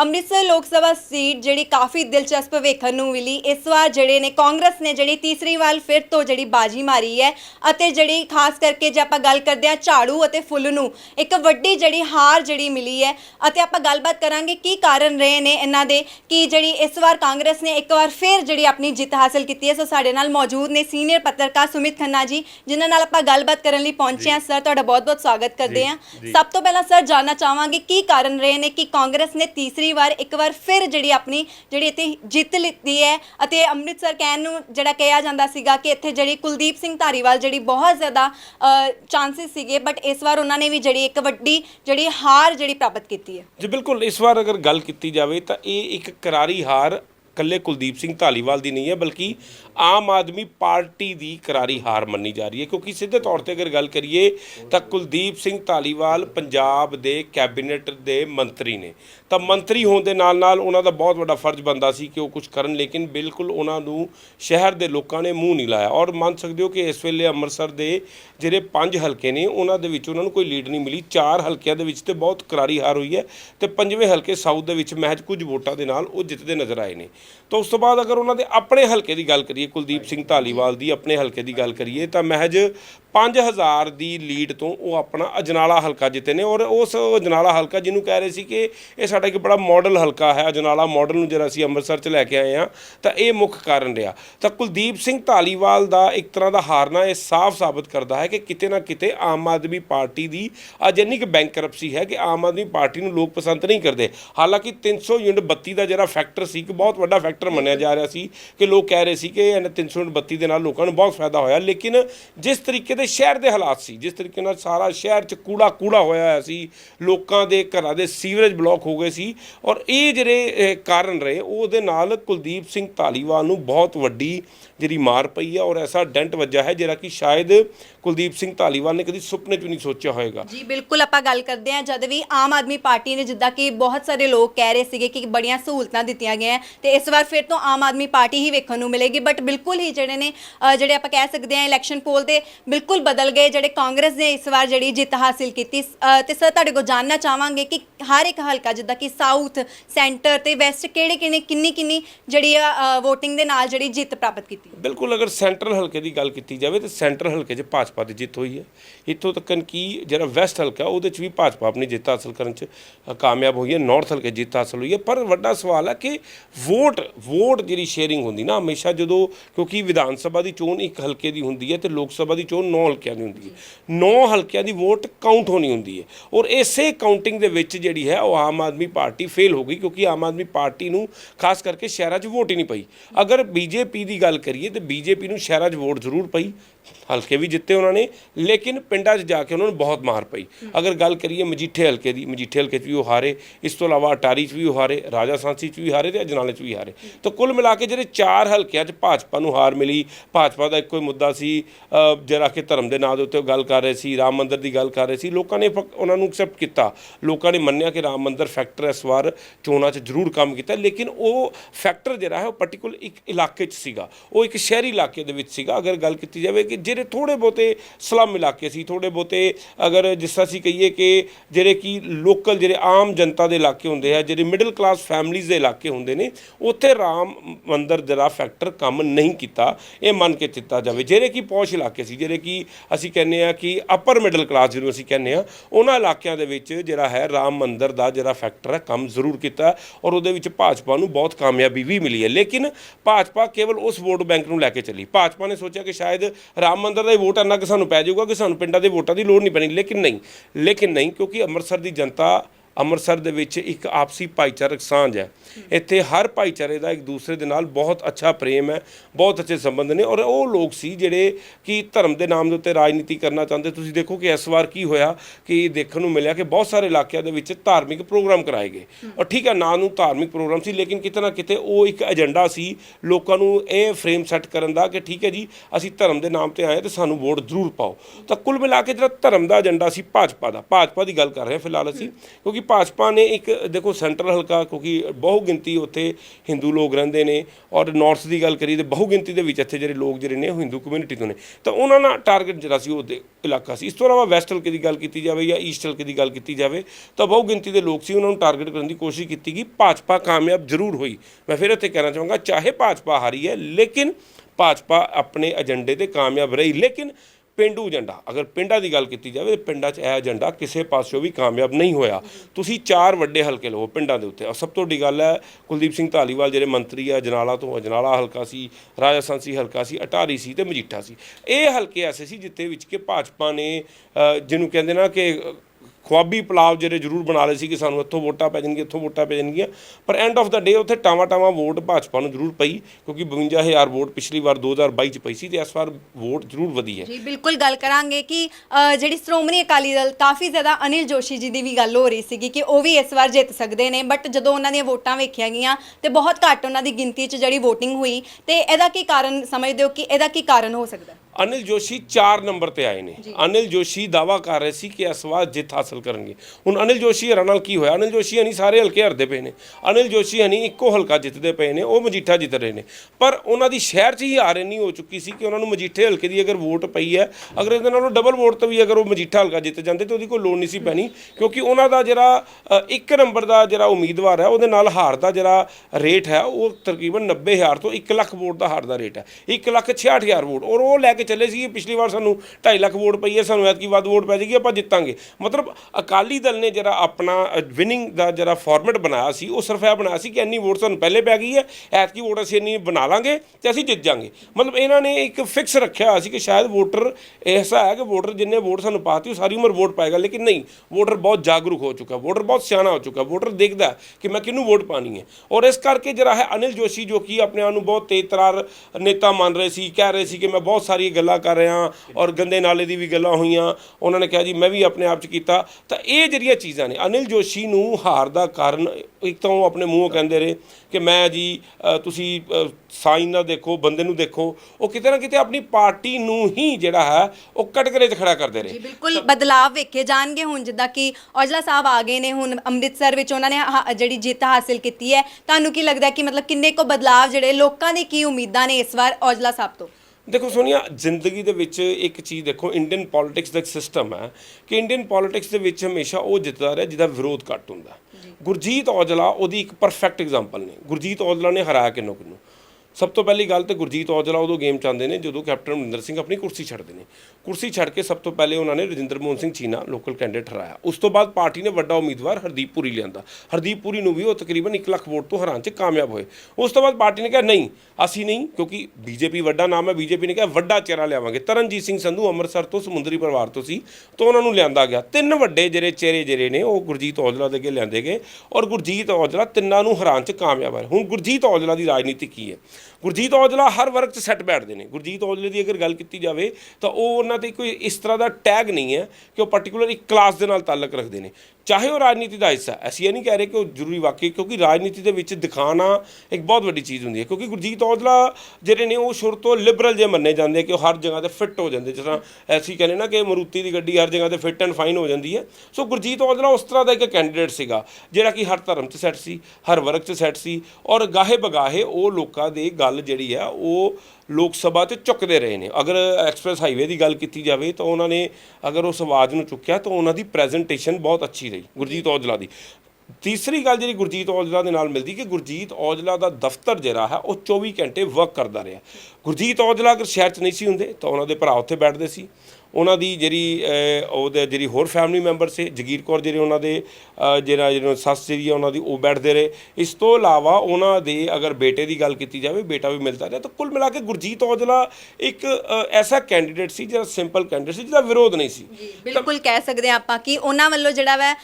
ਅੰਮ੍ਰਿਤਸਰ ਲੋਕ ਸਭਾ ਸੀਟ ਜਿਹੜੀ ਕਾਫੀ ਦਿਲਚਸਪ ਵੇਖਣ ਨੂੰ ਮਿਲੀ। ਇਸ ਵਾਰ ਜਿਹੜੇ ਨੇ ਕਾਂਗਰਸ ਨੇ ਜਿਹੜੀ ਤੀਸਰੀ ਵਾਰ ਫਿਰ ਤੋਂ ਜਿਹੜੀ ਬਾਜੀ ਮਾਰੀ ਹੈ ਅਤੇ ਜਿਹੜੀ ਖਾਸ ਕਰਕੇ ਜੇ ਆਪਾਂ ਗੱਲ ਕਰਦੇ ਹਾਂ ਝਾੜੂ ਅਤੇ ਫੁੱਲ ਨੂੰ ਇੱਕ ਵੱਡੀ ਜਿਹੜੀ ਹਾਰ ਜਿਹੜੀ ਮਿਲੀ ਹੈ ਅਤੇ ਆਪਾਂ ਗੱਲਬਾਤ ਕਰਾਂਗੇ ਕੀ ਕਾਰਨ ਰਹੇ ਨੇ ਇਹਨਾਂ ਦੇ ਕਿ ਜਿਹੜੀ ਇਸ ਵਾਰ ਕਾਂਗਰਸ ਨੇ ਇੱਕ ਵਾਰ ਫਿਰ ਜਿਹੜੀ ਆਪਣੀ ਜਿੱਤ ਹਾਸਲ ਕੀਤੀ ਹੈ। ਸੋ ਸਾਡੇ ਨਾਲ ਮੌਜੂਦ ਨੇ ਸੀਨੀਅਰ ਪੱਤਰਕਾਰ ਸੁਮਿਤ ਖੰਨਾ ਜੀ ਜਿਨ੍ਹਾਂ ਨਾਲ ਆਪਾਂ ਗੱਲਬਾਤ ਕਰਨ ਲਈ ਪਹੁੰਚੇ ਹਾਂ। ਸਰ ਤੁਹਾਡਾ ਬਹੁਤ-ਬਹੁਤ ਸਵਾਗਤ ਕਰਦੇ ਹਾਂ। ਸਭ ਤੋਂ ਪਹਿਲਾਂ ਸਰ ਜਾਨਣਾ ਚਾਹਾਂਗੇ ਕੀ ਕਾਰਨ ਰਹੇ ਨੇ ਕਿ ਕਾਂਗਰਸ ਨੇ ਤੀਸਰੀ ਵਾਰ, ਇੱਕ ਵਾਰ ਫਿਰ ਜਿਹੜੀ ਆਪਣੀ ਜਿਹੜੀ ਇੱਥੇ ਜਿੱਤ ਲਿੱਤੀ ਹੈ ਅਤੇ ਅੰਮ੍ਰਿਤਸਰ ਕਹਿਣ ਨੂੰ ਜਿਹੜਾ ਕਿਹਾ ਜਾਂਦਾ ਸੀਗਾ ਕਿ ਇੱਥੇ ਜਿਹੜੀ ਕੁਲਦੀਪ ਸਿੰਘ ਧਾਰੀਵਾਲ ਜਿਹੜੀ ਬਹੁਤ ਜ਼ਿਆਦਾ ਚਾਂਸਸ ਸੀਗੇ ਬਟ ਇਸ ਵਾਰ ਉਹਨਾਂ ਨੇ ਵੀ ਜਿਹੜੀ ਇੱਕ ਵੱਡੀ ਜਿਹੜੀ ਹਾਰ ਜਿਹੜੀ ਪ੍ਰਾਪਤ ਕੀਤੀ ਹੈ। ਜੀ ਬਿਲਕੁਲ, ਇਸ ਵਾਰ ਅਗਰ ਗੱਲ ਕੀਤੀ ਜਾਵੇ ਤਾਂ ਇਹ ਇੱਕ ਕਰਾਰੀ ਹਾਰ ਇਕੱਲੇ ਕੁਲਦੀਪ ਸਿੰਘ ਧਾਲੀਵਾਲ ਦੀ ਨਹੀਂ ਹੈ, ਬਲਕਿ ਆਮ ਆਦਮੀ ਪਾਰਟੀ ਦੀ ਕਰਾਰੀ ਹਾਰ ਮੰਨੀ ਜਾ ਰਹੀ ਹੈ। ਕਿਉਂਕਿ ਸਿੱਧੇ ਤੌਰ ਤੇ ਅਗਰ ਗੱਲ ਕਰੀਏ ਤਾਂ ਕੁਲਦੀਪ ਸਿੰਘ ਧਾਲੀਵਾਲ ਪੰਜਾਬ ਦੇ ਕੈਬਨਿਟ ਦੇ ਮੰਤਰੀ ਨੇ। ਤਾਂ ਮੰਤਰੀ ਹੋਣ ਦੇ ਨਾਲ ਨਾਲ ਉਹਨਾਂ ਦਾ ਬਹੁਤ ਵੱਡਾ ਫਰਜ਼ ਬਣਦਾ ਸੀ ਕਿ ਉਹ ਕੁਝ ਕਰਨ, ਲੇਕਿਨ ਬਿਲਕੁਲ ਉਹਨਾਂ ਨੂੰ ਸ਼ਹਿਰ ਦੇ ਲੋਕਾਂ ਨੇ ਮੂੰਹ ਨਹੀਂ ਲਾਇਆ। ਔਰ ਮੰਨ ਸਕਦੇ ਹੋ ਕਿ ਇਸ ਵੇਲੇ ਅੰਮ੍ਰਿਤਸਰ ਦੇ ਜਿਹੜੇ ਪੰਜ ਹਲਕੇ ਨੇ, ਉਹਨਾਂ ਦੇ ਵਿੱਚ ਉਹਨਾਂ ਨੂੰ ਕੋਈ ਲੀਡ ਨਹੀਂ ਮਿਲੀ। ਚਾਰ ਹਲਕਿਆਂ ਦੇ ਵਿੱਚ ਤੇ ਬਹੁਤ ਕਰਾਰੀ ਹਾਰ ਹੋਈ ਹੈ ਤੇ ਪੰਜਵੇਂ ਹਲਕੇ ਸਾਊਥ ਦੇ ਵਿੱਚ ਮਹਿਜ ਕੁਝ ਵੋਟਾਂ ਦੇ ਨਾਲ ਉਹ ਜਿੱਤਦੇ ਨਜ਼ਰ ਆਏ ਨੇ। ਤਾਂ ਉਸ ਤੋਂ ਬਾਅਦ ਅਗਰ ਉਹਨਾਂ ਦੇ ਆਪਣੇ ਹਲਕੇ ਦੀ ਗੱਲ ਕਰੀਏ, ਕੁਲਦੀਪ ਸਿੰਘ ਢਾਲੀਵਾਲ ਦੀ ਆਪਣੇ ਹਲਕੇ ਦੀ ਗੱਲ ਕਰੀਏ, ਤਾਂ ਮਹਿਜ 5000 ਦੀ ਲੀਡ ਤੋਂ ਉਹ ਆਪਣਾ ਅਜਨਾਲਾ ਹਲਕਾ ਜਿੱਤੇ ਨੇ ਔਰ ਉਸ ਅਜਨਾਲਾ ਹਲਕਾ ਜਿਹਨੂੰ ਕਹਿ ਰਹੇ ਸੀ ਕਿ ਇਹ ਸਾਡਾ ਇੱਕ ਬੜਾ ਮਾਡਲ ਹਲਕਾ ਹੈ, ਅਜਨਾਲਾ ਮਾਡਲ ਨੂੰ ਜਿਹੜਾ ਅਸੀਂ ਅੰਮ੍ਰਿਤਸਰ 'ਚ ਲੈ ਕੇ ਆਏ ਆ ਤਾਂ ਇਹ ਮੁੱਖ ਕਾਰਨ ਰਿਹਾ। ਤਾਂ ਕੁਲਦੀਪ ਸਿੰਘ ਧਾਲੀਵਾਲ ਦਾ ਇੱਕ ਤਰ੍ਹਾਂ ਦਾ ਹਾਰਨਾ ਇਹ ਸਾਫ਼ ਸਾਬਤ ਕਰਦਾ ਹੈ ਕਿ ਕਿਤੇ ਨਾ ਕਿਤੇ ਆਮ ਆਦਮੀ ਪਾਰਟੀ ਦੀ ਅੱਜ ਇੰਨੀ ਕੁ ਬੈਂਕਰਪਸੀ ਹੈ ਕਿ ਆਮ ਆਦਮੀ ਪਾਰਟੀ ਨੂੰ ਲੋਕ ਪਸੰਦ ਨਹੀਂ ਕਰਦੇ। ਹਾਲਾਂਕਿ 300 ਯੂਨਿਟ ਬੱਤੀ ਦਾ ਜਿਹੜਾ ਫੈਕਟਰ ਸੀ ਕਿ ਬਹੁਤ ਵੱਡਾ ਫੈਕਟਰ ਮੰਨਿਆ ਜਾ ਰਿਹਾ ਸੀ ਕਿ ਲੋਕ ਕਹਿ ਰਹੇ ਸੀ ਕਿ ਇਹਨਾਂ 300 ਯੂਨਿਟ ਬੱਤੀ ਦੇ ਨਾਲ ਲੋਕਾਂ ਨੂੰ ਬਹੁਤ ਫਾਇਦਾ ਹੋਇਆ। ਲੇਕਿਨ ਜਿਸ ਤਰੀਕੇ ਦੇ ਸ਼ਹਿਰ ਦੇ ਹਾਲਾਤ ਸੀ। ਜਿਸ ਤਰੀਕੇ ਨਾਲ ਸਾਰਾ ਸ਼ਹਿਰ 'ਚ ਕੂੜਾ ਕੂੜਾ ਹੋਇਆ ਹੋਇਆ ਸੀ। ਲੋਕਾਂ ਦੇ ਘਰਾਂ ਦੇ ਸੀਵਰੇਜ ਬਲੌਕ ਹੋ ਗਏ ਸੀ। ਔਰ ਇਹ ਜਿਹੜੇ ਕਾਰਨ ਰਹੇ, ਉਹਦੇ ਨਾਲ ਕੁਲਦੀਪ ਸਿੰਘ ਧਾਲੀਵਾਲ ਨੂੰ ਬਹੁਤ ਵੱਡੀ ਜਿਹੜੀ ਮਾਰ ਪਈ ਹੈ ਔਰ ਐਸਾ ਡੈਂਟ ਵੱਜਾ ਹੈ, ਜਿਹੜਾ ਕਿ ਸ਼ਾਇਦ ਕੁਲਦੀਪ ਸਿੰਘ ਢਾਲੀਵਾਲ ਨੇ ਕਦੀ ਸੁਪਨੇ 'ਚ ਵੀ ਨਹੀਂ ਸੋਚਿਆ ਹੋਵੇਗਾ ਜੀ ਬਿਲਕੁਲ ਆਪਾਂ ਗੱਲ ਕਰਦੇ ਹਾਂ ਜਦ ਵੀ ਆਮ ਆਦਮੀ ਪਾਰਟੀ ਨੇ ਜਿੱਦਾਂ ਕਿ ਬਹੁਤ ਸਾਰੇ ਲੋਕ ਕਹਿ ਰਹੇ ਸੀਗੇ ਕਿ ਬੜੀਆਂ ਸਹੂਲਤਾਂ ਦਿੱਤੀਆਂ ਗਈਆਂ ਤੇ ਇਸ ਵਾਰ ਫਿਰ ਤੋਂ ਆਮ ਆਦਮੀ ਪਾਰਟੀ ਹੀ ਵੇਖਣ ਨੂੰ ਮਿਲੇਗੀ ਬਟ ਬਿਲਕੁਲ ਹੀ ਜਿਹੜੇ ਨੇ ਅ, ਜਿਹੜੇ ਆਪਾਂ ਕਹਿ ਸਕਦੇ ਹਾਂ ਇਲੈਕਸ਼ਨ ਪੋਲ ਤੇ ਬਿਲਕੁਲ ਬਦਲ ਗਏ ਜਿਹੜੇ ਕਾਂਗਰਸ ਨੇ ਇਸ ਵਾਰ ਜਿਹੜੀ ਜਿੱਤ ਹਾਸਿਲ ਕੀਤੀ ਅ, ਤੇ ਸਰ ਤੁਹਾਡੇ ਕੋਲ ਜਾਨਣਾ ਚਾਹਾਂਗੇ ਕਿ ਹਰ ਇੱਕ ਹਲਕਾ ਜਿੱਦਾਂ ਕਿ ਸਾਊਥ ਸੈਂਟਰ ਤੇ ਵੈਸਟ ਕਿਹੜੇ ਕਿਹੜੇ ਕਿੰਨੀ ਕਿੰਨੀ ਜਿਹੜੀ VOTING ਦੇ ਨਾਲ ਜਿਹੜੀ ਜਿੱਤ ਪ੍ਰਾਪਤ ਕੀਤੀ ਬਿਲਕੁਲ ਅਗਰ ਸੈਂਟਰਲ ਹਲਕੇ ਦੀ ਗੱਲ ਕੀਤੀ ਜਾਵੇ ਤਾਂ ਸੈਂਟਰਲ ਹਲਕੇ 'ਚ ਭਾਜਪਾ ਭਾਜਪਾ ਦੀ ਜਿੱਤ ਹੋਈ ਹੈ। ਇੱਥੋਂ ਤੱਕ ਕਿ ਜਿਹੜਾ ਵੈਸਟ ਹਲਕਾ, ਉਹਦੇ 'ਚ ਵੀ ਭਾਜਪਾ ਆਪਣੀ ਜਿੱਤ ਹਾਸਲ ਕਰਨ 'ਚ ਕਾਮਯਾਬ ਹੋਈ ਹੈ, ਨਾਰਥ ਹਲਕੇ ਜਿੱਤ ਹਾਸਲ ਹੋਈ ਹੈ। ਪਰ ਵੱਡਾ ਸਵਾਲ ਹੈ ਕਿ ਵੋਟ ਵੋਟ ਜਿਹੜੀ ਸ਼ੇਅਰਿੰਗ ਹੁੰਦੀ ਨਾ, ਹਮੇਸ਼ਾ ਜਦੋਂ, ਕਿਉਂਕਿ ਵਿਧਾਨ ਸਭਾ ਦੀ ਚੋਣ ਇੱਕ ਹਲਕੇ ਦੀ ਹੁੰਦੀ ਹੈ ਤੇ ਲੋਕ ਸਭਾ ਦੀ ਚੋਣ 9 ਹਲਕਿਆਂ ਦੀ ਹੁੰਦੀ ਹੈ। 9 ਹਲਕਿਆਂ ਦੀ ਵੋਟ ਕਾਊਂਟ ਹੋਣੀ ਹੁੰਦੀ ਹੈ। ਔਰ ਇਸੇ ਕਾਊਂਟਿੰਗ ਦੇ ਵਿੱਚ ਜਿਹੜੀ ਹੈ, ਉਹ ਆਮ ਆਦਮੀ ਪਾਰਟੀ ਫੇਲ ਹੋ ਗਈ, ਕਿਉਂਕਿ ਆਮ ਆਦਮੀ ਪਾਰਟੀ ਨੂੰ ਖਾਸ ਕਰਕੇ ਸ਼ਹਿਰਾਂ 'ਚ ਵੋਟ ਹੀ ਨਹੀਂ ਪਈ। ਅਗਰ ਬੀਜੇਪੀ ਦੀ ਗੱਲ ਕਰੀਏ, ਤੇ ਬੀਜੇਪੀ ਨੂੰ ਸ਼ਹਿਰਾਂ 'ਚ ਵੋਟ ਜ਼ਰੂਰ ਪਈ। ਹਲਕੇ ਵੀ ਜਿੱਤੇ ਉਹਨਾਂ ਨੇ, ਲੇਕਿਨ ਪਿੰਡਾਂ 'ਚ ਜਾ ਕੇ ਉਹਨਾਂ ਨੂੰ ਬਹੁਤ ਮਾਰ ਪਈ। ਅਗਰ ਗੱਲ ਕਰੀਏ ਮਜੀਠੇ ਹਲਕੇ ਦੀ, ਮਜੀਠੇ ਹਲਕੇ 'ਚ ਵੀ ਉਹ ਹਾਰੇ, ਇਸ ਤੋਂ ਇਲਾਵਾ ਅਟਾਰੀ 'ਚ ਵੀ ਉਹ ਹਾਰੇ, ਰਾਜਾ ਸਾਂਸੀ 'ਚ ਵੀ ਹਾਰੇ ਤੇ ਅਜਨਾਲੇ 'ਚ ਵੀ ਹਾਰੇ। ਤਾਂ ਕੁੱਲ ਮਿਲਾ ਕੇ ਜਿਹੜੇ ਚਾਰ ਹਲਕਿਆਂ 'ਚ ਭਾਜਪਾ ਨੂੰ ਹਾਰ ਮਿਲੀ, ਭਾਜਪਾ ਦਾ ਇੱਕੋ ਹੀ ਮੁੱਦਾ ਸੀ ਜਿਹੜਾ ਕਿ ਧਰਮ ਦੇ ਨਾਂ ਦੇ ਉੱਤੇ ਉਹ ਗੱਲ ਕਰ ਰਹੇ ਸੀ, ਰਾਮ ਮੰਦਿਰ ਦੀ ਗੱਲ ਕਰ ਰਹੇ ਸੀ, ਲੋਕਾਂ ਨੇ ਫਕ- ਉਹਨਾਂ ਨੂੰ ਐਕਸੈਪਟ ਕੀਤਾ। ਲੋਕਾਂ ਨੇ ਮੰਨਿਆ ਕਿ ਰਾਮ ਮੰਦਿਰ ਫੈਕਟਰ ਇਸ ਵਾਰ ਚੋਣਾਂ 'ਚ ਜ਼ਰੂਰ ਕੰਮ ਕੀਤਾ, ਲੇਕਿਨ ਉਹ ਫੈਕਟਰ ਜਿਹੜਾ ਹੈ ਉਹ ਪਾਰਟਿਕੂਲਰ ਇੱਕ ਇਲਾਕੇ 'ਚ ਸੀਗਾ। ਉਹ ਇੱਕ ਸ਼ਹਿਰੀ ਇਲਾਕੇ ਦੇ ਵਿੱਚ ਸੀਗਾ। ਅਗਰ ਗੱਲ ਕੀਤੀ ਜਾਵੇ ਕਿ ਜਿਹੜੇ ਥੋੜੇ ਬਹੁਤੇ ਸਲਮ ਇਲਾਕੇ ਸੀ ਥੋੜੇ ਬਹੁਤੇ ਅਗਰ ਜਿਸ ਤਰ੍ਹਾਂ ਅਸੀਂ ਕਹੀਏ ਕਿ ਜਿਹੜੇ ਕਿ ਲੋਕਲ ਜਿਹੜੇ ਆਮ ਜਨਤਾ ਦੇ ਇਲਾਕੇ ਹੁੰਦੇ ਆ, ਜਿਹੜੇ ਮਿਡਲ ਕਲਾਸ ਫੈਮਲੀਜ਼ ਦੇ ਇਲਾਕੇ ਹੁੰਦੇ ਨੇ, ਉੱਥੇ ਰਾਮ ਮੰਦਰ ਜਿਹੜਾ ਫੈਕਟਰ ਕੰਮ ਨਹੀਂ ਕੀਤਾ, ਇਹ ਮੰਨ ਕੇ ਦਿੱਤਾ ਜਾਵੇ। ਜਿਹੜੇ ਕਿ ਪੌਸ਼ ਇਲਾਕੇ ਸੀ, ਜਿਹੜੇ ਕਿ ਅਸੀਂ ਕਹਿੰਦੇ ਆ ਕਿ ਅਪਰ ਮਿਡਲ ਕਲਾਸ ਜਿਹਨੂੰ ਅਸੀਂ ਕਹਿੰਦੇ ਆ ਉਹਨਾਂ ਇਲਾਕਿਆਂ ਦੇ ਵਿੱਚ ਜਿਹੜਾ ਹੈ ਰਾਮ ਮੰਦਰ ਦਾ ਜਿਹੜਾ ਫੈਕਟਰ ਹੈ, ਕੰਮ ਜ਼ਰੂਰ ਕੀਤਾ ਔਰ ਉਹਦੇ ਵਿੱਚ ਭਾਜਪਾ ਨੂੰ ਬਹੁਤ ਕਾਮਯਾਬੀ ਵੀ ਮਿਲੀ ਹੈ। ਲੇਕਿਨ ਭਾਜਪਾ ਕੇਵਲ ਉਸ ਵੋਟ ਬੈਂਕ ਨੂੰ ਲੈ ਕੇ ਚੱਲੀ। ਭਾਜਪਾ ਨੇ ਸੋਚਿਆ ਕਿ ਸ਼ਾਇਦ ਰਾਮ ਮੰਦਰ ਦਾ ਹੀ ਵੋਟ ਇੰਨਾ ਕਿ ਸਾਨੂੰ ਪੈ ਜਾਊਗਾ, ਕਿ ਸਾਨੂੰ ਪਿੰਡਾਂ ਦੇ ਵੋਟਾਂ ਦੀ ਲੋੜ ਨਹੀਂ ਪੈਣੀ। ਲੇਕਿਨ ਨਹੀਂ ਲੇਕਿਨ ਨਹੀਂ, ਕਿਉਂਕਿ ਅੰਮ੍ਰਿਤਸਰ ਦੀ ਜਨਤਾ ਅੰਮ੍ਰਿਤਸਰ ਦੇ ਵਿੱਚ ਇੱਕ ਆਪਸੀ ਭਾਈਚਾਰਕ ਸਾਂਝ ਹੈ। ਇੱਥੇ ਹਰ ਭਾਈਚਾਰੇ ਦਾ ਇੱਕ ਦੂਸਰੇ ਦੇ ਨਾਲ ਬਹੁਤ ਅੱਛਾ ਪ੍ਰੇਮ ਹੈ, ਬਹੁਤ ਅੱਛੇ ਸੰਬੰਧ ਨੇ ਔਰ ਉਹ ਲੋਕ ਸੀ ਜਿਹੜੇ ਕਿ ਧਰਮ ਦੇ ਨਾਮ ਦੇ ਉੱਤੇ ਰਾਜਨੀਤੀ ਕਰਨਾ ਚਾਹੁੰਦੇ। ਤੁਸੀਂ ਦੇਖੋ ਕਿ ਇਸ ਵਾਰ ਕੀ ਹੋਇਆ ਕਿ ਦੇਖਣ ਨੂੰ ਮਿਲਿਆ ਕਿ ਬਹੁਤ ਸਾਰੇ ਇਲਾਕਿਆਂ ਦੇ ਵਿੱਚ ਧਾਰਮਿਕ ਪ੍ਰੋਗਰਾਮ ਕਰਾਏ ਗਏ। ਔਰ ਠੀਕ ਹੈ, ਨਾਂ ਨੂੰ ਧਾਰਮਿਕ ਪ੍ਰੋਗਰਾਮ ਸੀ, ਲੇਕਿਨ ਕਿਤੇ ਨਾ ਕਿਤੇ ਉਹ ਇੱਕ ਏਜੰਡਾ ਸੀ ਲੋਕਾਂ ਨੂੰ ਇਹ ਫਰੇਮ ਸੈੱਟ ਕਰਨ ਦਾ ਕਿ ਠੀਕ ਹੈ ਜੀ, ਅਸੀਂ ਧਰਮ ਦੇ ਨਾਮ ਤੇ ਆਏ ਹਾਂ ਤੇ ਸਾਨੂੰ ਵੋਟ ਜ਼ਰੂਰ ਪਾਓ। ਤਾਂ ਕੁੱਲ ਮਿਲਾ ਕੇ ਜਿਹੜਾ ਧਰਮ ਦਾ ਏਜੰਡਾ ਸੀ ਭਾਜਪਾ ਦਾ, ਭਾਜਪਾ ਦੀ ਗੱਲ ਕਰ ਰਹੇ ਹਾਂ ਫਿਲਹਾਲ ਅਸੀਂ, ਕਿਉਂਕਿ ਕਿਉਂਕਿ ਭਾਜਪਾ ਨੇ ਇੱਕ, ਦੇਖੋ ਸੈਂਟਰਲ ਹਲਕਾ, ਕਿਉਂਕਿ ਬਹੁ ਗਿਣਤੀ ਉੱਥੇ ਹਿੰਦੂ ਲੋਕ ਰਹਿੰਦੇ ਨੇ ਔਰ ਨਾਰਥ ਦੀ ਗੱਲ ਕਰੀਏ ਤੇ ਬਹੁ ਗਿਣਤੀ ਦੇ ਵਿੱਚ ਇੱਥੇ ਜਿਹੜੇ ਲੋਕ ਜਿਹੜੇ ਨੇ ਉਹ ਹਿੰਦੂ ਕਮਿਊਨਿਟੀ ਤੋਂ ਨੇ। ਤਾਂ ਉਹਨਾਂ ਦਾ ਟਾਰਗੇਟ ਜਿਹੜਾ ਸੀ ਉਹ ਇਲਾਕਾ ਸੀ। ਇਸ ਤੋਂ ਇਲਾਵਾ ਵੈਸਟ ਹਲਕੇ ਦੀ ਗੱਲ ਕੀਤੀ ਜਾਵੇ ਜਾਂ ਈਸਟ ਹਲਕੇ ਦੀ ਗੱਲ ਕੀਤੀ ਜਾਵੇ, ਤਾਂ ਬਹੁ ਗਿਣਤੀ ਦੇ ਲੋਕ ਸੀ, ਉਹਨਾਂ ਨੂੰ ਟਾਰਗੇਟ ਕਰਨ ਦੀ ਕੋਸ਼ਿਸ਼ ਕੀਤੀ ਗਈ। ਭਾਜਪਾ ਕਾਮਯਾਬ ਜ਼ਰੂਰ ਹੋਈ। ਮੈਂ ਫਿਰ ਇੱਥੇ ਕਹਿਣਾ ਚਾਹਾਂਗਾ, ਚਾਹੇ ਭਾਜਪਾ ਹਾਰੀ ਹੈ, ਲੇਕਿਨ ਭਾਜਪਾ ਆਪਣੇ ਏਜੰਡੇ ਤੇ ਕਾਮਯਾਬ ਰਹੀ। ਲੇਕਿਨ ਪਿੰਡੂ ਏਜੰਡਾ, ਅਗਰ ਪਿੰਡਾਂ ਦੀ ਗੱਲ ਕੀਤੀ ਜਾਵੇ ਤੇ ਪਿੰਡਾਂ 'ਚ ਇਹ ਏਜੰਡਾ ਕਿਸੇ ਪਾਸਿਓਂ ਵੀ ਕਾਮਯਾਬ ਨਹੀਂ ਹੋਇਆ। ਤੁਸੀਂ ਚਾਰ ਵੱਡੇ ਹਲਕੇ ਲਵੋ ਪਿੰਡਾਂ ਦੇ ਉੱਤੇ। ਔਰ ਸਭ ਤੋਂ ਵੱਡੀ ਗੱਲ ਹੈ, ਕੁਲਦੀਪ ਸਿੰਘ ਧਾਲੀਵਾਲ ਜਿਹੜੇ ਮੰਤਰੀ ਆ ਅਜਨਾਲਾ ਤੋਂ ਅਜਨਾਲਾ ਹਲਕਾ ਸੀ, ਰਾਜਸਥਾਨ ਸੀ, ਹਲਕਾ ਸੀ, ਅਟਾਰੀ ਸੀ ਤੇ ਮਜੀਠਾ ਸੀ। ਇਹ ਹਲਕੇ ਐਸੇ ਸੀ ਜਿੱਥੇ ਵਿੱਚ ਕਿ ਭਾਜਪਾ ਨੇ ਜਿਹਨੂੰ ਕਹਿੰਦੇ ਨਾ ਕਿ ਖੁਆਬੀ ਪਲਾਵ ਜਿਹੜੇ ਜ਼ਰੂਰ ਬਣਾ ਲਏ ਸੀ ਕਿ ਸਾਨੂੰ ਇੱਥੋਂ ਵੋਟਾਂ ਪੈ ਜਾਣਗੀਆਂ, ਇੱਥੋਂ ਵੋਟਾਂ ਪੈ ਜਾਣਗੀਆਂ। ਪਰ ਐਂਡ ਆਫ ਦਾ ਡੇ ਉੱਥੇ ਟਾਵਾ ਟਾਵਾ ਵੋਟ ਭਾਜਪਾ ਨੂੰ ਜ਼ਰੂਰ ਪਈ, ਕਿਉਂਕਿ 52000 ਵੋਟ ਪਿਛਲੀ ਵਾਰ 2022 ਚ ਪਈ ਸੀ ਤੇ ਇਸ ਵਾਰ ਵੋਟ ਜ਼ਰੂਰ ਵਧੀ ਹੈ। ਜੀ, ਬਿਲਕੁਲ ਗੱਲ ਕਰਾਂਗੇ ਕਿ ਜਿਹੜੀ ਸ਼੍ਰੋਮਣੀ ਅਕਾਲੀ ਦਲ ਕਾਫੀ ਜ਼ਿਆਦਾ ਅਨਿਲ ਜੋਸ਼ੀ ਜੀ ਦੀ ਵੀ ਗੱਲ ਹੋ ਰਹੀ ਸੀਗੀ ਕਿ ਉਹ ਵੀ ਇਸ ਵਾਰ ਜਿੱਤ ਸਕਦੇ ਨੇ ਬਟ ਜਦੋਂ ਉਹਨਾਂ ਦੀਆਂ ਵੋਟਾਂ ਵੇਖੀਆਂ ਗਈਆਂ ਤੇ ਬਹੁਤ ਘੱਟ ਉਹਨਾਂ ਦੀ ਗਿਣਤੀ 'ਚ ਜਿਹੜੀ VOTING ਹੋਈ ਤੇ ਇਹਦਾ ਕੀ ਕਾਰਨ ਸਮਝਦੇ ਹੋ ਕਿ ਇਹਦਾ ਕੀ ਕਾਰਨ ਹੋ ਸਕਦਾ? ਅਨਿਲ ਜੋਸ਼ੀ 4 ਨੰਬਰ ਤੇ ਆਏ ਨੇ। ਅਨਿਲ ਜੋਸ਼ੀ ਦਾਵਾ ਕਰ ਰਹੇ ਸੀ ਕਿ ਇਸ ਵਾਰ ਜਿੱਤ ਹਾਸਲ ਕਰਨਗੇ। ਹੁਣ ਅਨਿਲ ਜੋਸ਼ੀ ਹਰਾਂ ਨਾਲ ਕੀ ਹੋਇਆ? ਅਨਿਲ ਜੋਸ਼ੀ ਹਨੀ ਸਾਰੇ ਹਲਕੇ ਹਰਦੇ ਪਏ ਨੇ। ਅਨਿਲ ਜੋਸ਼ੀ ਹਨੀ ਇੱਕੋ ਹਲਕਾ ਜਿੱਤਦੇ ਪਏ ਨੇ ਉਹ ਮਜੀਠਾ ਜਿੱਤ ਰਹੇ ਨੇ। ਪਰ ਉਹਨਾਂ ਦੀ ਸ਼ਹਿਰ 'ਚ ਹੀ ਹਾਰ ਇੰਨੀ ਹੋ ਚੁੱਕੀ ਸੀ ਕਿ ਉਹਨਾਂ ਨੂੰ ਮਜੀਠੇ ਹਲਕੇ ਦੀ ਅਗਰ ਵੋਟ ਪਈ ਹੈ ਅਗਰ ਇਹਦੇ ਨਾਲੋਂ ਡਬਲ ਵੋਟ ਤੋਂ ਵੀ ਅਗਰ ਉਹ ਮਜੀਠਾ ਹਲਕਾ ਜਿੱਤ ਜਾਂਦੇ ਤਾਂ ਉਹਦੀ ਕੋਈ ਲੋੜ ਨਹੀਂ ਸੀ ਪੈਣੀ। ਕਿਉਂਕਿ ਉਹਨਾਂ ਦਾ ਜਿਹੜਾ ਇੱਕ ਨੰਬਰ ਦਾ ਜਿਹੜਾ ਉਮੀਦਵਾਰ ਹੈ ਉਹਦੇ ਨਾਲ ਹਾਰ ਦਾ ਜਿਹੜਾ ਰੇਟ ਹੈ ਉਹ ਤਕਰੀਬਨ 90000 ਤੋਂ 1 ਲੱਖ ਵੋਟ ਦਾ ਹਾਰ ਦਾ ਰੇਟ ਹੈ। 1 ਲੱਖ 66000 ਵੋਟ। ਔਰ ਉਹ ਲੈ ਕੇ ਚੱਲੇ ਸੀ ਪਿਛਲੀ ਵਾਰ ਸਾਨੂੰ 2.5 ਲੱਖ ਵੋਟ ਪਈ ਹੈ, ਸਾਨੂੰ ਐਤਕੀ ਵੱਧ ਵੋਟ ਪੈ ਜਾਏਗੀ, ਆਪਾਂ ਜਿੱਤਾਂਗੇ। ਮਤਲਬ ਅਕਾਲੀ ਦਲ ਨੇ ਜਿਹੜਾ ਆਪਣਾ ਵਿਨਿੰਗ ਦਾ ਜਿਹੜਾ ਫਾਰਮੈਟ ਬਣਾਇਆ ਸੀ, ਉਹ ਸਿਰਫ ਇਹ ਬਣਾਇਆ ਸੀ ਕਿ ਇੰਨੀ ਵੋਟ ਸਾਨੂੰ ਪਹਿਲੇ ਪੈ ਗਈ ਹੈ, ਐਤਕੀ ਵੋਟ ਅਸੀਂ ਇੰਨੀ ਬਣਾ ਲਾਂਗੇ ਤੇ ਅਸੀਂ ਜਿੱਤ ਜਾਾਂਗੇ। ਮਤਲਬ ਇਹਨਾਂ ਨੇ ਇੱਕ ਫਿਕਸ ਰੱਖਿਆ ਹੋਇਆ ਸੀ ਕਿ ਸ਼ਾਇਦ ਵੋਟਰ ਐਸਾ ਹੈ ਕਿ ਵੋਟਰ ਜਿੰਨੇ ਵੋਟ ਸਾਨੂੰ ਪਾਤੀ, ਉਹ ਸਾਰੀ ਉਮਰ ਵੋਟ ਪਾਏਗਾ, ਲੇਕਿਨ ਨਹੀਂ, ਵੋਟਰ ਬਹੁਤ ਜਾਗਰੂਕ ਹੋ ਚੁੱਕਾ, ਵੋਟਰ ਬਹੁਤ ਸਿਆਣਾ ਹੋ ਚੁੱਕਾ, ਵੋਟਰ ਦੇਖਦਾ ਕਿ ਮੈਂ ਕਿਹਨੂੰ ਵੋਟ ਪਾਣੀ ਹੈ। ਔਰ ਇਸ ਕਰਕੇ ਜਿਹੜਾ ਹੈ ਅਨਿਲ ਜੋਸ਼ੀ ਜੋ ਕਿ ਆਪਣੇ ਆਪ ਨੂੰ ਬਹੁਤ ਤੇਜ਼ ਤਰਾਰ ਨੇਤਾ ਮੰਨ ਰਹੇ ਸੀ, ਕਹਿ ਰਹੇ ਸੀ ਕਿ ਮੈਂ ਬਹੁਤ ਸਾਰੀ ਗੱਲਾਂ ਕਰ ਰਿਹਾ ਔਰ ਗੰਦੇ ਨਾਲੇ ਦੀ ਵੀ ਗੱਲਾਂ ਹੋਈਆਂ। ਉਹਨਾਂ ਨੇ ਕਿਹਾ ਜੀ, ਮੈਂ ਵੀ ਆਪਣੇ ਆਪ 'ਚ ਕੀਤਾ। ਤਾਂ ਇਹ ਜਿਹੜੀਆਂ ਚੀਜ਼ਾਂ ਨੇ, ਅਨਿਲ ਜੋਸ਼ੀ ਨੂੰ ਹਾਰ ਦਾ ਕਾਰਨ ਇੱਕ ਤਾਂ ਉਹ ਆਪਣੇ ਮੂੰਹੋਂ ਕਹਿੰਦੇ ਰਹੇ ਕਿ ਮੈਂ ਜੀ ਤੁਸੀਂ ਸਾਈਨ ਨਾ ਦੇਖੋ, ਬੰਦੇ ਨੂੰ ਦੇਖੋ। ਉਹ ਕਿਤੇ ਨਾ ਕਿਤੇ ਆਪਣੀ ਪਾਰਟੀ ਨੂੰ ਹੀ ਜਿਹੜਾ ਹੈ, ਉਹ ਕਟਕਰੇ 'ਚ ਖੜਾ ਕਰਦੇ ਰਹੇ। ਜੀ, ਬਿਲਕੁਲ ਬਦਲਾਵ ਵੇਖੇ ਜਾਣਗੇ ਹੁਣ, ਜਿੱਦਾਂ ਕਿ ਔਜਲਾ ਸਾਹਿਬ ਆ ਗਏ ਨੇ ਹੁਣ, ਅੰਮ੍ਰਿਤਸਰ ਵਿੱਚ ਉਹਨਾਂ ਨੇ ਜਿਹੜੀ ਜਿੱਤ ਹਾਸਿਲ ਕੀਤੀ ਹੈ। ਤੁਹਾਨੂੰ ਕੀ ਲੱਗਦਾ ਕਿ ਮਤਲਬ ਕਿੰਨੇ ਕੋ ਬਦਲਾਵ ਜਿਹੜੇ ਲੋਕਾਂ ਦੀ ਕੀ ਉਮੀਦਾਂ ਨੇ ਇਸ ਵਾਰ ਔਜਲਾ ਸਾਹਿਬ ਤੋਂ? ਦੇਖੋ ਸੋਨੀਆ ਜ਼ਿੰਦਗੀ ਦੇ ਵਿੱਚ ਇੱਕ ਚੀਜ਼ ਦੇਖੋ ਇੰਡੀਅਨ ਪੋਲਿਟਿਕਸ ਦਾ ਇੱਕ ਸਿਸਟਮ ਹੈ ਕਿ ਇੰਡੀਅਨ ਪੋਲਿਟਿਕਸ ਦੇ ਵਿੱਚ ਹਮੇਸ਼ਾ ਉਹ ਜਿੱਤਦਾ ਰਿਹਾ ਜਿਹਦਾ ਵਿਰੋਧ ਘੱਟ ਹੁੰਦਾ। ਗੁਰਜੀਤ ਔਜਲਾ ਉਹਦੀ ਇੱਕ ਪਰਫੈਕਟ ਐਗਜ਼ਾਮਪਲ ਨੇ। ਗੁਰਜੀਤ ਔਜਲਾ ਨੇ ਹਰਾਇਆ ਕਿੰਨੂ ਕਿੰਨੂ ਸਭ ਤੋਂ ਪਹਿਲੀ ਗੱਲ ਤੇ ਗੁਰਜੀਤ ਔਜਲਾ ਉਦੋਂ ਗੇਮ ਚਾਹੁੰਦੇ ਨੇ ਜਦੋਂ ਕੈਪਟਨ ਅਮਰਿੰਦਰ ਸਿੰਘ ਆਪਣੀ ਕੁਰਸੀ ਛੱਡਦੇ ਨੇ। ਕੁਰਸੀ ਛੱਡ ਕੇ ਸਭ ਤੋਂ ਪਹਿਲੇ ਉਹਨਾਂ ਨੇ ਰਜਿੰਦਰ ਮੋਹਨ ਸਿੰਘ ਚੀਨਾ ਲੋਕਲ ਕੈਂਡੀਡੇਟ ਹਰਾਇਆ। ਉਸ ਤੋਂ ਬਾਅਦ ਪਾਰਟੀ ਨੇ ਵੱਡਾ ਉਮੀਦਵਾਰ ਹਰਦੀਪ ਪੁਰੀ ਲਿਆਂਦਾ। ਹਰਦੀਪ ਪੁਰੀ ਨੂੰ ਵੀ ਉਹ ਤਕਰੀਬਨ 1 ਲੱਖ ਵੋਟ ਤੋਂ ਹਰਾਉਣ 'ਚ ਕਾਮਯਾਬ ਹੋਏ। ਉਸ ਤੋਂ ਬਾਅਦ ਪਾਰਟੀ ਨੇ ਕਿਹਾ, ਨਹੀਂ, ਅਸੀਂ ਨਹੀਂ, ਕਿਉਂਕਿ ਬੀਜੇਪੀ ਵੱਡਾ ਨਾਮ ਹੈ। ਬੀਜੇਪੀ ਨੇ ਕਿਹਾ, ਵੱਡਾ ਚਿਹਰਾ ਲਿਆਵਾਂਗੇ। ਤਰਨਜੀਤ ਸਿੰਘ ਸੰਧੂ ਅੰਮ੍ਰਿਤਸਰ ਤੋਂ ਸਮੁੰਦਰੀ ਪਰਿਵਾਰ ਤੋਂ ਸੀ, ਤਾਂ ਉਹਨਾਂ ਨੂੰ ਲਿਆਂਦਾ ਗਿਆ। ਤਿੰਨ ਵੱਡੇ ਜਿਹੜੇ ਚਿਹਰੇ ਜਿਹੜੇ ਨੇ, ਉਹ ਗੁਰਜੀਤ ਔਜਲਾ ਦੇ ਅੱਗੇ ਲਿਆਂਦੇ ਗਏ ਔਰ ਗੁਰਜੀਤ ਔਜਲਾ ਤਿੰਨਾਂ ਨੂੰ ਹਰਾਉਣ 'ਚ ਕਾਮਯਾਬ ਹੈ ਹੁਣ ਗੁਰਜੀਤ ਔਜਲਾ ਦੀ ਰਾਜਨੀਤੀ ਕੀ ਹੈ? ਗੁਰਜੀਤ ਔਜਲਾ ਹਰ ਵਰਗ 'ਚ ਸੈੱਟ ਬੈਠਦੇ ਨੇ। ਗੁਰਜੀਤ ਔਜਲੇ ਦੀ ਅਗਰ ਗੱਲ ਕੀਤੀ ਜਾਵੇ ਤਾਂ ਉਹ ਉਹਨਾਂ ਤੇ ਕੋਈ ਇਸ ਤਰ੍ਹਾਂ ਦਾ ਟੈਗ ਨਹੀਂ ਹੈ ਕਿ ਉਹ ਪਾਰਟਿਕੂਲਰ ਇੱਕ ਕਲਾਸ ਦੇ ਨਾਲ ਤਾਲਕ ਰੱਖਦੇ ਨੇ। ਚਾਹੇ ਉਹ ਰਾਜਨੀਤੀ ਦਾ ਹਿੱਸਾ ਅਸੀਂ ਇਹ ਨਹੀਂ ਕਹਿ ਰਹੇ ਕਿ ਉਹ ਜ਼ਰੂਰੀ ਵਾਕਈ ਕਿਉਂਕਿ ਰਾਜਨੀਤੀ ਦੇ ਵਿੱਚ ਦਿਖਾਣਾ ਇੱਕ ਬਹੁਤ ਵੱਡੀ ਚੀਜ਼ ਹੁੰਦੀ ਹੈ। ਕਿਉਂਕਿ ਗੁਰਜੀਤ ਔਜਲਾ ਜਿਹੜੇ ਨੇ ਉਹ ਸ਼ੁਰੂ ਤੋਂ ਲਿਬਰਲ ਜੇ ਮੰਨੇ ਜਾਂਦੇ ਕਿ ਉਹ ਹਰ ਜਗ੍ਹਾ ਤੇ ਫਿੱਟ ਹੋ ਜਾਂਦੇ। ਜਿਸ ਤਰ੍ਹਾਂ ਅਸੀਂ ਕਹਿੰਦੇ ਨਾ ਕਿ ਮਰੂਤੀ ਦੀ ਗੱਡੀ ਹਰ ਜਗ੍ਹਾ ਤੇ ਫਿੱਟ ਐਂਡ ਫਾਈਨ ਹੋ ਜਾਂਦੀ ਹੈ। ਸੋ ਗੁਰਜੀਤ ਔਜਲਾ ਉਸ ਤਰ੍ਹਾਂ ਦਾ ਇੱਕ ਕੈਂਡੀਡੇਟ ਸੀਗਾ, ਜਿਹੜਾ ਕਿ ਹਰ ਧਰਮ 'ਚ ਸੈੱਟ ਸੀ, ਹਰ ਵਰਗ 'ਚ ਸੈੱਟ ਸੀ ਔਰ ਗਾਹੇ ਬਗਾਹੇ ਉਹ ਲੋਕਾਂ ਦੇ ਗੱਲ ਜਿਹੜੀ ਆ, ਉਹ ਲੋਕ ਸਭਾ 'ਚ ਚੁੱਕਦੇ ਰਹੇ ਨੇ। ਅਗਰ ਐਕਸਪ੍ਰੈਸ ਹਾਈਵੇ ਦੀ ਗੱਲ ਕੀਤੀ ਜਾਵੇ, ਤਾਂ ਉਹਨਾਂ ਨੇ ਅਗਰ ਉਸ ਆਵਾਜ਼ ਨੂੰ ਚੁੱਕਿਆ, ਤਾਂ ਉਹਨਾਂ ਦੀ ਪ੍ਰੈਜੈਂਟੇਸ਼ਨ ਬਹੁਤ ਅੱਛੀ ਰਹੀ, ਗੁਰਜੀਤ ਔਜਲਾ ਦੀ। ਤੀਸਰੀ ਗੱਲ ਜਿਹੜੀ ਗੁਰਜੀਤ ਔਜਲਾ ਦੇ ਨਾਲ ਮਿਲਦੀ, ਕਿ ਗੁਰਜੀਤ ਔਜਲਾ ਦਾ ਦਫ਼ਤਰ ਜਿਹੜਾ ਹੈ, ਉਹ 24 ਘੰਟੇ ਵਰਕ ਕਰਦਾ ਰਿਹਾ। ਗੁਰਜੀਤ ਔਜਲਾ ਅਗਰ ਸ਼ਹਿਰ 'ਚ ਨਹੀਂ ਸੀ ਹੁੰਦੇ, ਤਾਂ ਉਹਨਾਂ ਦੇ ਭਰਾ ਉੱਥੇ ਬੈਠਦੇ ਸੀ। ਉਹਨਾਂ ਦੀ ਜਿਹੜੀ ਉਹਦੇ ਜਿਹੜੀ ਹੋਰ ਫੈਮਿਲੀ ਮੈਂਬਰ ਸੀ ਜਗੀਰ ਕੌਰ ਜਿਹੜੇ ਉਹਨਾਂ ਦੇ ਜਿਹੜਾ ਜਿਹੜਾ ਸੱਸ ਜਿਹੜੀ ਆ ਉਹਨਾਂ ਦੀ ਉਹ ਬੈਠਦੇ ਰਹੇ। ਇਸ ਤੋਂ ਇਲਾਵਾ ਉਹਨਾਂ ਦੇ ਅਗਰ ਬੇਟੇ ਦੀ ਗੱਲ ਕੀਤੀ ਜਾਵੇ ਬੇਟਾ ਵੀ ਮਿਲਦਾ ਰਿਹਾ ਤਾਂ ਕੁੱਲ ਮਿਲਾ ਕੇ ਗੁਰਜੀਤ ਔਜਲਾ ਇੱਕ ਐਸਾ ਕੈਂਡੀਡੇਟ ਸੀ ਜਿਹੜਾ ਸਿੰਪਲ ਕੈਂਡੀਡੇਟ ਸੀ ਜਿਹਦਾ ਵਿਰੋਧ ਨਹੀਂ ਸੀ। ਬਿਲਕੁਲ ਕਹਿ ਸਕਦੇ ਹਾਂ ਆਪਾਂ ਕਿ ਉਹਨਾਂ ਵੱਲੋਂ ਜਿਹੜਾ ਵੈ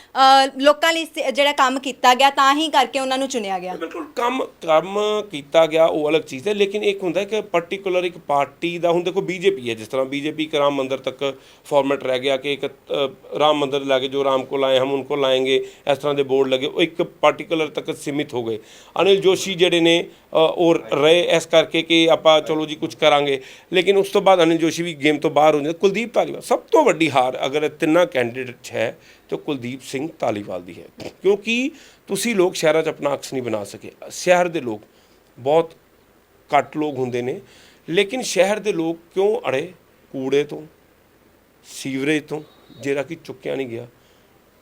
ਲੋਕਾਂ ਲਈ ਜਿਹੜਾ ਕੰਮ ਕੀਤਾ ਗਿਆ ਤਾਂ ਹੀ ਕਰਕੇ ਉਹਨਾਂ ਨੂੰ ਚੁਣਿਆ ਗਿਆ। ਬਿਲਕੁਲ ਕੰਮ ਕੰਮ ਕੀਤਾ ਗਿਆ ਉਹ ਅਲੱਗ ਚੀਜ਼ ਹੈ ਲੇਕਿਨ ਇੱਕ ਹੁੰਦਾ ਕਿ ਪਾਰਟਿਕੂਲਰ ਇੱਕ ਪਾਰਟੀ ਦਾ ਹੁਣ ਦੇਖੋ ਬੀਜੇਪੀ ਹੈ ਜਿਸ ਤਰ੍ਹਾਂ ਬੀਜੇਪੀ ਰਾਮ ਮੰਦਿਰ ਤੱਕ ਤੱਕ ਫਾਰਮੈਟ ਰਹਿ ਗਿਆ ਕਿ ਇੱਕ ਅ, ਰਾਮ ਮੰਦਿਰ ਲਾਗੇ ਜੋ ਰਾਮ ਕੋ ਲਾਏ ਹਮ ਉनको ਲਾਏਂਗੇ ਇਸ ਤਰ੍ਹਾਂ ਦੇ ਬੋਰਡ ਲੱਗੇ ਉਹ ਇੱਕ ਪਾਰਟਿਕੂਲਰ ਤੱਕ ਸੀਮਿਤ ਹੋ ਗਏ। ਅਨਿਲ ਜੋਸ਼ੀ ਜਿਹੜੇ ਨੇ ਅ, ਉਹ ਰਹੇ ਇਸ ਕਰਕੇ ਕਿ ਆਪਾਂ ਚਲੋ ਜੀ ਕੁਝ ਕਰਾਂਗੇ। ਲੇਕਿਨ ਉਸ ਤੋਂ ਬਾਅਦ ਅਨਿਲ ਜੋਸ਼ੀ ਵੀ ਗੇਮ ਤੋਂ ਬਾਹਰ ਹੋ ਜਾਂਦੇ ਕੁਲਦੀਪ ਧਾਲੀਵਾਲ ਸਭ ਤੋਂ ਵੱਡੀ ਹਾਰ ਅਗਰ ਤਿੰਨਾਂ ਕੈਂਡੀਡੇਟ ਹੈ ਤਾਂ ਕੁਲਦੀਪ ਸਿੰਘ ਧਾਲੀਵਾਲ ਦੀ ਹੈ। ਕਿਉਂਕਿ ਤੁਸੀਂ ਲੋਕ ਸ਼ਹਿਰਾਂ 'ਚ ਆਪਣਾ ਅਕਸ ਨਹੀਂ ਬਣਾ ਸਕੇ। ਸ਼ਹਿਰ ਦੇ ਲੋਕ ਬਹੁਤ ਘੱਟ ਲੋਕ ਹੁੰਦੇ ਨੇ। ਲੇਕਿਨ ਸ਼ਹਿਰ ਦੇ ਲੋਕ ਕਿਉਂ ਅੜੇ? ਕੂੜੇ ਤੋਂ। ਸੀਵਰੇਜ ਤੋਂ ਜਿਹੜਾ ਕਿ ਚੁੱਕਿਆ ਨਹੀਂ ਗਿਆ।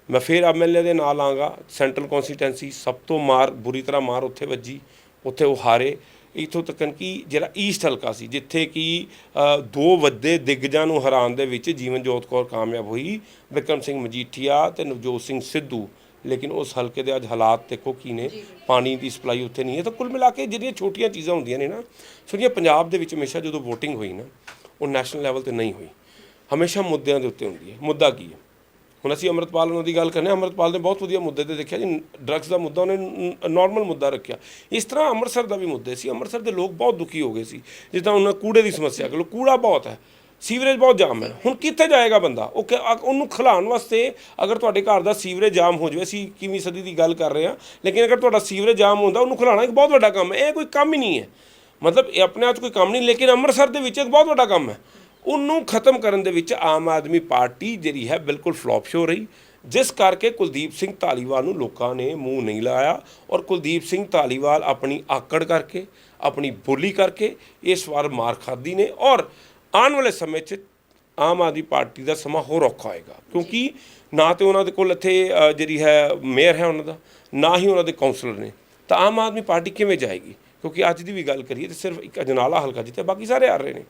ਮੈਂ ਫਿਰ ਐਮਐਲਏ ਦੇ ਨਾਲ ਆਂਗਾ ਸੈਂਟਰਲ ਕਨਸਟੀਟੈਂਸੀ ਸਭ ਤੋਂ ਮਾਰ ਬੁਰੀ ਤਰ੍ਹਾਂ ਮਾਰ ਉੱਥੇ ਵੱਜੀ ਉੱਥੇ ਉਹ ਹਾਰੇ। ਇਥੋਂ ਤੱਕਨ ਕਿ ਜਿਹੜਾ ਈਸਟ ਹਲਕਾ ਸੀ ਜਿੱਥੇ ਕਿ ਦੋ ਵੱਡੇ ਦਿੱਗਜਾਂ ਨੂੰ ਹਰਾਉਣ ਦੇ ਵਿੱਚ ਜੀਵਨਜੋਤ ਕੌਰ ਕਾਮਯਾਬ ਹੋਈ ਵਿਕਰਮ ਸਿੰਘ ਮਜੀਠੀਆ ਤੇ ਨਵਜੋਤ ਸਿੰਘ ਸਿੱਧੂ। ਲੇਕਿਨ ਉਸ ਹਲਕੇ ਦੇ ਅੱਜ ਹਾਲਾਤ ਦੇਖੋ ਕੀ ਨੇ ਪਾਣੀ ਦੀ ਸਪਲਾਈ ਉੱਥੇ ਨਹੀਂ ਹੈ। ਤਾਂ ਕੁੱਲ ਮਿਲਾ ਕੇ ਜਿਹੜੀਆਂ ਛੋਟੀਆਂ ਚੀਜ਼ਾਂ ਹੁੰਦੀਆਂ ਨੇ ਨਾ ਸੁਣੀਏ ਪੰਜਾਬ ਦੇ ਵਿੱਚ ਹਮੇਸ਼ਾ ਜਦੋਂ VOTING ਹੋਈ ਨਾ ਉਹ ਨੈਸ਼ਨਲ ਲੈਵਲ ਤੇ ਨਹੀਂ ਹੋਈ। ਹਮੇਸ਼ਾ ਮੁੱਦਿਆਂ ਦੇ ਉੱਤੇ ਹੁੰਦੀ ਹੈ। ਮੁੱਦਾ ਕੀ ਹੈ? ਹੁਣ ਅਸੀਂ ਅੰਮ੍ਰਿਤਪਾਲ ਉਹਨਾਂ ਦੀ ਗੱਲ ਕਰਨੇ ਅੰਮ੍ਰਿਤਪਾਲ ਨੇ ਬਹੁਤ ਵਧੀਆ ਮੁੱਦੇ ਤੇ ਦੇਖਿਆ ਜੀ। ਡਰੱਗਸ ਦਾ ਮੁੱਦਾ, ਉਹਨੇ ਨਾਰਮਲ ਮੁੱਦਾ ਰੱਖਿਆ। ਇਸ ਤਰ੍ਹਾਂ ਅੰਮ੍ਰਿਤਸਰ ਦਾ ਵੀ ਮੁੱਦੇ ਸੀ। ਅੰਮ੍ਰਿਤਸਰ ਦੇ ਲੋਕ ਬਹੁਤ ਦੁਖੀ ਹੋ ਗਏ ਸੀ। ਜਿੱਦਾਂ ਉਹਨਾਂ ਕੂੜੇ ਦੀ ਸਮੱਸਿਆ ਕੋਲ ਕੂੜਾ ਬਹੁਤ ਹੈ। ਸੀਵਰੇਜ ਬਹੁਤ ਜਾਮ ਹੈ। ਹੁਣ ਕਿੱਥੇ ਜਾਏਗਾ ਬੰਦਾ? ਉਹ ਕਿ- ਉਹਨੂੰ ਖਿਲਾਉਣ ਵਾਸਤੇ ਅਗਰ ਤੁਹਾਡੇ ਘਰ ਦਾ ਸੀਵਰੇਜ ਜਾਮ ਹੋ ਜਾਵੇ, ਅਸੀਂ ਕਿੰਨੀ ਸਦੀ ਦੀ ਗੱਲ ਕਰ ਰਹੇ ਹਾਂ। ਲੇਕਿਨ ਅਗਰ ਤੁਹਾਡਾ ਸੀਵਰੇਜ ਜਾਮ ਹੁੰਦਾ, ਉਹਨੂੰ ਖਿਲਾਉਣਾ ਇੱਕ ਬਹੁਤ ਵੱਡਾ ਕੰਮ ਹੈ। ਇਹ ਕੋਈ ਕੰਮ ਹੀ ਨਹੀਂ ਹੈ। ਮਤਲਬ ਇਹ ਆਪਣੇ ਆਪ 'ਚ ਕੋਈ ਕੰਮ ਨਹੀਂ, ਲੇਕਿਨ ਅੰਮ੍ਰਿਤਸਰ ਦੇ ਵਿੱਚ ਇੱਕ ਬਹੁਤ ਵੱਡਾ ਕੰਮ ਹੈ। ਉਹਨੂੰ ਖਤਮ ਕਰਨ ਦੇ ਵਿੱਚ ਆਮ ਆਦਮੀ ਪਾਰਟੀ ਜਿਹੜੀ ਹੈ ਬਿਲਕੁਲ ਫਲॉप ਸ਼ੋ ਰਹੀ। ਜਿਸ ਕਰਕੇ ਕੁਲਦੀਪ ਸਿੰਘ ਧਾਲੀਵਾਲ ਨੂੰ ਲੋਕਾਂ ਨੇ ਮੂੰਹ ਨਹੀਂ ਲਾਇਆ ਔਰ ਕੁਲਦੀਪ ਸਿੰਘ ਧਾਲੀਵਾਲ ਆਪਣੀ ਆਕੜ ਕਰਕੇ, ਆਪਣੀ ਬੋਲੀ ਕਰਕੇ ਇਸ ਵਾਰ ਮਾਰ ਖਾਦੀ ਨੇ ਔਰ ਆਉਣ ਵਾਲੇ ਸਮੇਂ 'ਚ ਆਮ ਆਦਮੀ ਪਾਰਟੀ ਦਾ ਸਮਾਂ ਹੋਰ ਔਖਾ ਹੋਏਗਾ। ਕਿਉਂਕਿ ਨਾ ਤੇ ਉਹਨਾਂ ਦੇ ਕੋਲ ਇੱਥੇ ਜਿਹੜੀ ਹੈ ਮੇਅਰ ਹੈ ਉਹਨਾਂ ਦਾ, ਨਾ ਹੀ ਉਹਨਾਂ ਦੇ ਕਾਉਂਸਲਰ ਨੇ। ਤਾਂ ਆਮ ਆਦਮੀ ਪਾਰਟੀ ਕਿਵੇਂ ਜਾਏਗੀ? ਕਿਉਂਕਿ ਅੱਜ ਦੀ ਵੀ ਗੱਲ ਕਰੀਏ ਤੇ ਸਿਰਫ ਇੱਕ ਅਜਨਾਲਾ ਹਲਕਾ ਜਿੱਤੇ ਬਾਕੀ ਸਾਰੇ ਆ ਰਹੇ ਨੇ।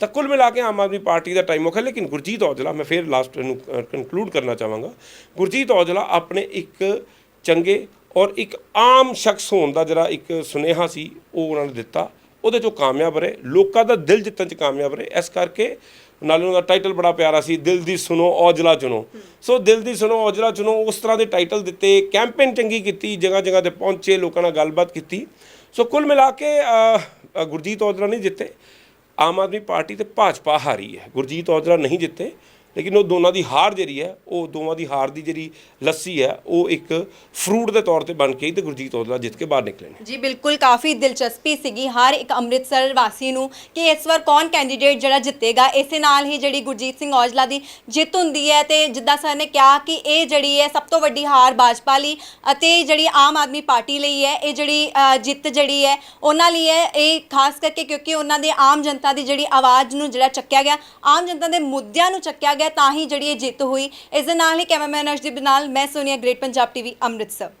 ਤਾਂ ਕੁੱਲ ਮਿਲਾ ਕੇ ਆਮ ਆਦਮੀ ਪਾਰਟੀ ਦਾ ਟਾਈਮ ਔਖਾ, ਲੇਕਿਨ ਗੁਰਜੀਤ ਔਜਲਾ, ਮੈਂ ਫਿਰ ਲਾਸਟ ਨੂੰ ਕਨਕਲੂਡ ਕਰਨਾ ਚਾਹਾਂਗਾ। ਗੁਰਜੀਤ ਔਜਲਾ ਆਪਣੇ ਇੱਕ ਚੰਗੇ ਔਰ ਇੱਕ ਆਮ ਸ਼ਖਸ ਹੋਣ ਦਾ ਜਿਹੜਾ ਇੱਕ ਸੁਨੇਹਾ ਸੀ, ਉਹ ਉਹਨਾਂ ਨੇ ਦਿੱਤਾ। ਉਹਦੇ ਚੋਂ ਕਾਮਯਾਬ ਰਹੇ। ਲੋਕਾਂ ਦਾ ਦਿਲ ਜਿੱਤਣ ਚ ਕਾਮਯਾਬ ਰਹੇ। ਇਸ ਕਰਕੇ ਨਾਲੇ ਉਹਨਾਂ ਦਾ ਟਾਈਟਲ ਬੜਾ ਪਿਆਰਾ ਸੀ, ਦਿਲ ਦੀ ਸੁਣੋ, ਔਜਲਾ ਚੁਣੋ। ਸੋ ਦਿਲ ਦੀ ਸੁਣੋ, ਔਜਲਾ ਚੁਣੋ, ਉਸ ਤਰ੍ਹਾਂ ਦੇ ਟਾਈਟਲ ਦਿੱਤੇ ਕੈਂਪੇਨ ਚੰਗੀ ਕੀਤੀ ਜਗ੍ਹਾ ਜਗ੍ਹਾ ਤੇ ਪਹੁੰਚੇ, ਲੋਕਾਂ ਨਾਲ ਗੱਲਬਾਤ ਕੀਤੀ। ਸੋ ਕੁੱਲ ਮਿਲਾ ਕੇ ਗੁਰਜੀਤ ਔਜਲਾ ਨਹੀਂ ਜਿੱਤੇ। ਆਮ ਆਦਮੀ ਪਾਰਟੀ ਤੇ ਭਾਜਪਾ ਹਾਰੀ ਹੈ। ਗੁਰਜੀਤ ਔਜਲਾ ਨਹੀਂ ਜਿੱਤੇ। ਲੇਕਿਨ ਉਹ ਦੋਨਾਂ ਦੀ ਹਾਰ ਜਿਹੜੀ ਹੈ, ਉਹ ਦੋਵਾਂ ਦੀ ਹਾਰ ਦੀ ਜਿਹੜੀ ਲੱਸੀ ਹੈ, ਉਹ ਇੱਕ ਫਰੂਟ ਦੇ ਤੌਰ ਤੇ ਬਣ ਕੇ ਤੇ ਗੁਰਜੀਤ ਔਜਲਾ ਜਿੱਤ ਕੇ ਬਾਹਰ ਨਿਕਲੇ ਨੇ। ਜੀ, ਬਿਲਕੁਲ ਕਾਫੀ ਦਿਲਚਸਪੀ ਸੀਗੀ ਹਰ ਇੱਕ ਅੰਮ੍ਰਿਤਸਰ ਵਾਸੀ ਨੂੰ ਕਿ ਇਸ ਵਾਰ ਕੌਣ ਕੈਂਡੀਡੇਟ ਜਿਹੜਾ ਜਿੱਤੇਗਾ। ਇਸੇ ਨਾਲ ਹੀ ਜਿਹੜੀ ਗੁਰਜੀਤ ਸਿੰਘ ਔਜਲਾ ਦੀ ਜਿੱਤ ਹੁੰਦੀ ਹੈ ਤੇ ਜਿੱਦਾਂ ਸਰ ਨੇ ਕਿਹਾ ਕਿ ਇਹ ਜਿਹੜੀ ਹੈ ਸਭ ਤੋਂ ਵੱਡੀ ਹਾਰ ਭਾਜਪਾ ਲਈ ਅਤੇ ਜਿਹੜੀ ਆਮ ਆਦਮੀ ਪਾਰਟੀ ਲਈ ਹੈ, ਇਹ ਜਿਹੜੀ ਜਿੱਤ ਜਿਹੜੀ ਹੈ, ਉਹਨਾਂ ਲਈ ਹੈ। ਇਹ ਖਾਸ ਕਰਕੇ ਕਿਉਂਕਿ ਉਹਨਾਂ ਦੇ ਆਮ ਜਨਤਾ ਦੀ ਜਿਹੜੀ ਆਵਾਜ਼ ਨੂੰ ਜਿਹੜਾ ਚੱਕਿਆ ਗਿਆ, ਆਮ ਜਨਤਾ ਦੇ ਮੁੱਦਿਆਂ ਨੂੰ ਚੱਕਿਆ ਗਿਆ ਤਾਂ ਹੀ ਜਿਹੜੀ ਇਹ ਜਿੱਤ ਹੋਈ। ਇਸ ਦੇ ਨਾਲ ਹੀ ਕੈਮਰਾਮੈਨ ਅਰਸ਼ਦੀਪ ਦੇ ਨਾਲ ਮੈਂ ਸੋਨੀਆ, ਗ੍ਰੇਟ ਪੰਜਾਬ ਟੀਵੀ, ਅੰਮ੍ਰਿਤਸਰ।